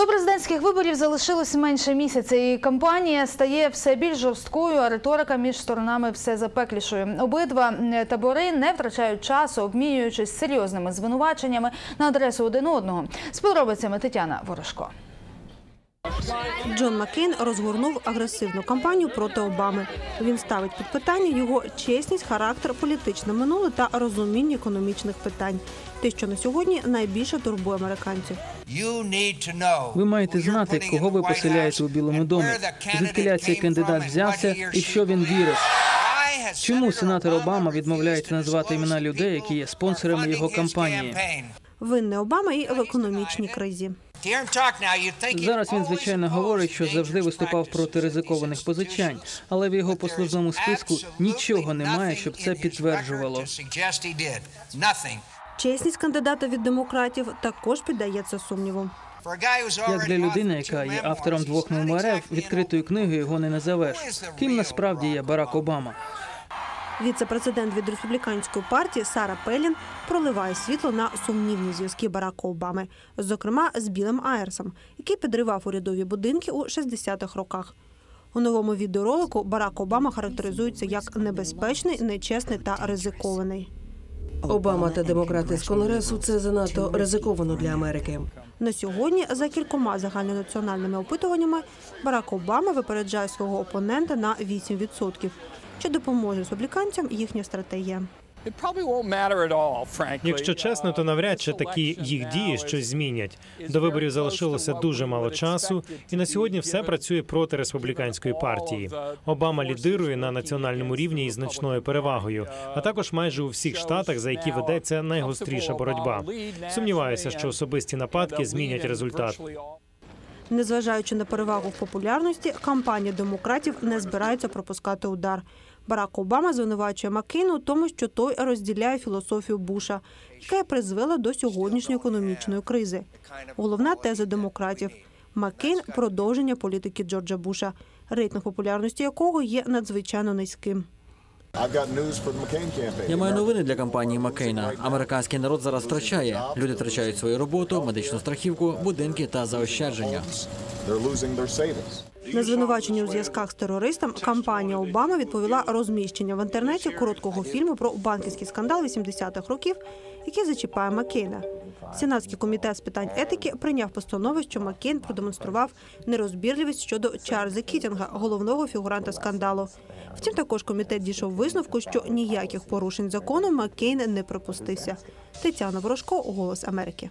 До президентських виборів залишилось менше місяця, і кампанія стає все більш жорсткою, а риторика між сторонами все запеклішою. Обидва табори не втрачають часу, обмінюючись серйозними звинуваченнями на адресу один одного. З подробицями Тетяна Ворожко. Джон Маккейн розгорнув агресивну кампанію проти Обами. Він ставить під питання його чесність, характер, політичне минуле та розуміння економічних питань. Те, що на сьогодні найбільше турбує американців. Ви маєте знати, кого ви поселяєте у Білому домі, звідки цей кандидат взявся і що він вірив. Чому сенатор Обама відмовляється назвати імена людей, які є спонсорами його кампанії? Винний Обама і в економічній кризі. Зараз він звичайно говорить, що завжди виступав проти ризикованих позичань, але в його послужному списку нічого немає, щоб це підтверджувало. Чесність кандидата від демократів також піддається сумніву. Як для людини, яка є автором двох ММРФ, відкритою книгою його не назовеш. Ким насправді є Барак Обама? Віце-президент від республіканської партії Сара Пелін проливає світло на сумнівні зв'язки Барака Обами, зокрема з Білим Айрсом, який підривав урядові будинки у 60-х роках. У новому відеоролику Барак Обама характеризується як небезпечний, нечесний та ризикований. Обама та демократи з конгресу це занадто ризиковано для Америки. На сьогодні за кількома загальнонаціональними опитуваннями Барак Обама випереджає свого опонента на 8%. Чи допоможе республіканцям їхня стратегія? Якщо чесно, то навряд чи такі їх дії щось змінять. До виборів залишилося дуже мало часу, і на сьогодні все працює проти республіканської партії. Обама лідирує на національному рівні із значною перевагою, а також майже у всіх штатах, за які ведеться найгостріша боротьба. Сумніваюся, що особисті нападки змінять результат. Незважаючи на перевагу в популярності, кампанія демократів не збирається пропускати удар. Барак Обама звинувачує Маккейна у тому, що той розділяє філософію Буша, яка призвела до сьогоднішньої економічної кризи. Головна теза демократів Маккейн – продовження політики Джорджа Буша, рейтинг популярності якого є надзвичайно низьким. Я маю новини для кампанії Маккейна. Американський народ зараз втрачає. Люди втрачають свою роботу, медичну страхівку, будинки та заощадження. На звинувачення у зв'язках з терористом кампанія Обами відповіла розміщення в інтернеті короткого фільму про банківський скандал 80-х років, який зачіпає Маккейна. Сенатський комітет з питань етики прийняв постанову, що Маккейн продемонстрував нерозбірливість щодо Чарльза Кітінга, головного фігуранта скандалу. Втім, також комітет дійшов висновку, що ніяких порушень закону Маккейн не припустився. Тетяна Ворожко, Голос Америки.